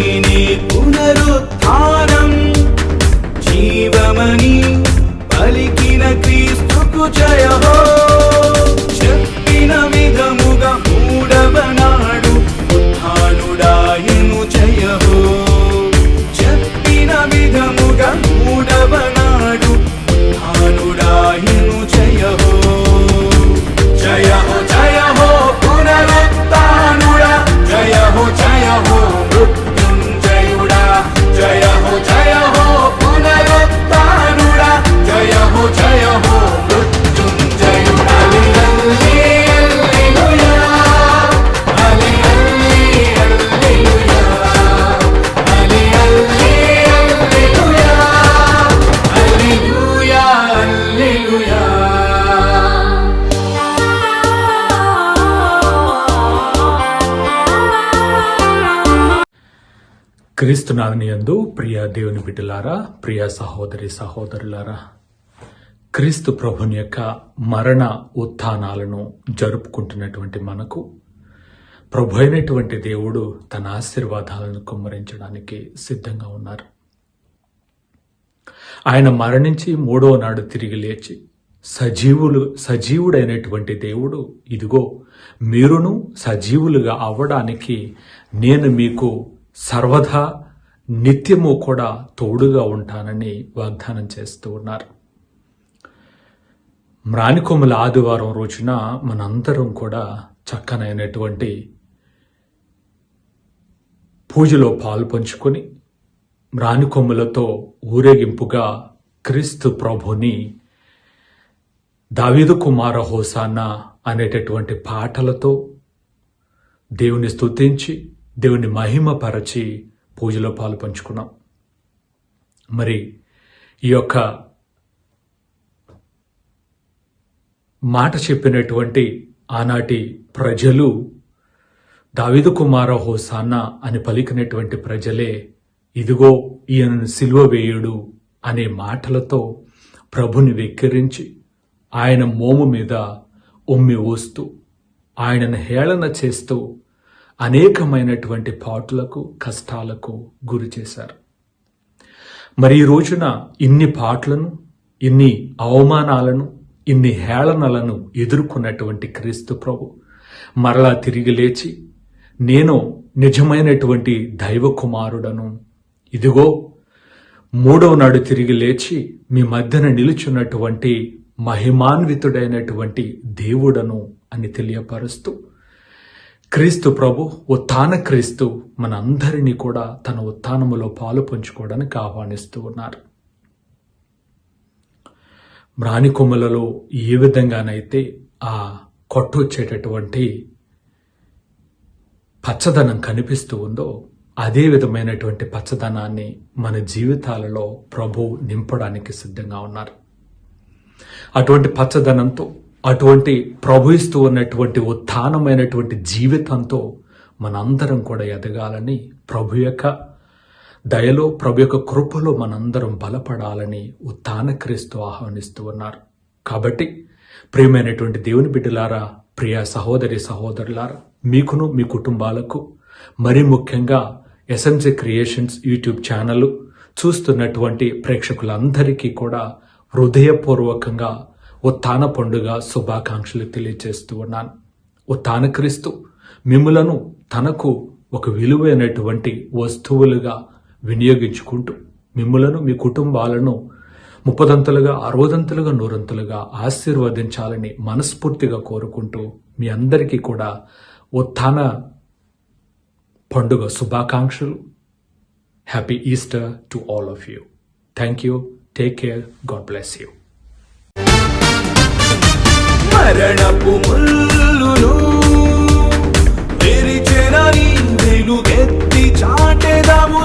నేనే క్రీస్తునాథుని యందు ప్రియ దేవుని బిడ్డలారా ప్రియ సహోదరి సహోదరులారా క్రీస్తు ప్రభుని యొక్క మరణ ఉత్థానాలను జరుపుకుంటున్నటువంటి మనకు ప్రభు అయినటువంటి దేవుడు తన ఆశీర్వాదాలను కుమ్మరించడానికి సిద్ధంగా ఉన్నారు. ఆయన మరణించి మూడో నాడు తిరిగి లేచి సజీవులు సజీవుడైనటువంటి దేవుడు ఇదిగో మీరును సజీవులుగా అవ్వడానికి నేను మీకు సర్వదా నిత్యము కూడా తోడుగా ఉంటానని వాగ్దానం చేస్తూ ఉన్నారు. మ్రానికొమ్మల ఆదివారం రోజున మనందరం కూడా చక్కనైనటువంటి పూజలో పాలు పంచుకొని మ్రానికొమ్ములతో ఊరేగింపుగా క్రీస్తు ప్రభుని దావీదు కుమార హోసాన్న అనేటటువంటి పాటలతో దేవుని స్తుతించి దేవుని మహిమపరచి పూజలో పాలు పంచుకున్నాం. మరి ఈ యొక్క మాట చెప్పినటువంటి ఆనాటి ప్రజలు దావిదు కుమార హోసాన్న అని పలికినటువంటి ప్రజలే ఇదిగో ఈయనను సిలువ వేయుడు అనే మాటలతో ప్రభుని వెక్కిరించి ఆయన మోము మీద ఉమ్మి ఊస్తూ ఆయనను హేళన చేస్తూ అనేకమైనటువంటి పాటులకు కష్టాలకు గురి చేశారు. మరి ఈ రోజున ఇన్ని పాటలను ఇన్ని అవమానాలను ఇన్ని హేళనలను ఎదుర్కొన్నటువంటి క్రీస్తు ప్రభు మరలా తిరిగి లేచి నేను నిజమైనటువంటి దైవ కుమారుడను ఇదిగో మూడవ నాడు తిరిగి లేచి మీ మధ్యన నిలుచున్నటువంటి మహిమాన్వితుడైనటువంటి దేవుడను అని తెలియపరుస్తూ క్రీస్తు ప్రభు ఉత్థాన క్రీస్తు మనందరినీ కూడా తన ఉత్థానములో పాలు పంచుకోవడానికి ఆహ్వానిస్తూ ఉన్నారు. మ్రాణికొమ్మలలో ఏ విధంగానైతే ఆ కొట్టొచ్చేటటువంటి పచ్చదనం కనిపిస్తూ ఉందో అదే విధమైనటువంటి పచ్చదనాన్ని మన జీవితాలలో ప్రభు నింపడానికి సిద్ధంగా ఉన్నారు. అటువంటి పచ్చదనంతో అటువంటి ప్రభుయిస్తూ ఉన్నటువంటి ఉత్థానమైనటువంటి జీవితంతో మనందరం కూడా ఎదగాలని ప్రభు యొక్క దయలో ప్రభు యొక్క కృపలో మనందరం బలపడాలని ఉత్థాన క్రీస్తు ఆహ్వానిస్తూ ఉన్నారు. కాబట్టి ప్రియమైనటువంటి దేవుని బిడ్డలారా ప్రియ సహోదరి సహోదరులారా మీకును మీ కుటుంబాలకు మరి ముఖ్యంగా ఎస్ఎంసీ క్రియేషన్స్ యూట్యూబ్ ఛానల్ చూస్తున్నటువంటి ప్రేక్షకులందరికీ కూడా హృదయపూర్వకంగా ఉత్థాన పండుగ శుభాకాంక్షలు తెలియజేస్తూ ఉన్నాను. ఉత్థాన క్రీస్తు మిమ్ములను తనకు ఒక విలువైనటువంటి వస్తువులుగా వినియోగించుకుంటూ మిమ్ములను మీ కుటుంబాలను ముప్పదంతలుగా అరవదంతలుగా నూరంతలుగా ఆశీర్వదించాలని మనస్ఫూర్తిగా కోరుకుంటూ మీ అందరికీ కూడా ఉత్థాన పండుగ శుభాకాంక్షలు. Happy Easter to all of you thank you take care God bless you మరణపు ముల్లును తెరిచెనని వెలుగెత్తి చాటెదాము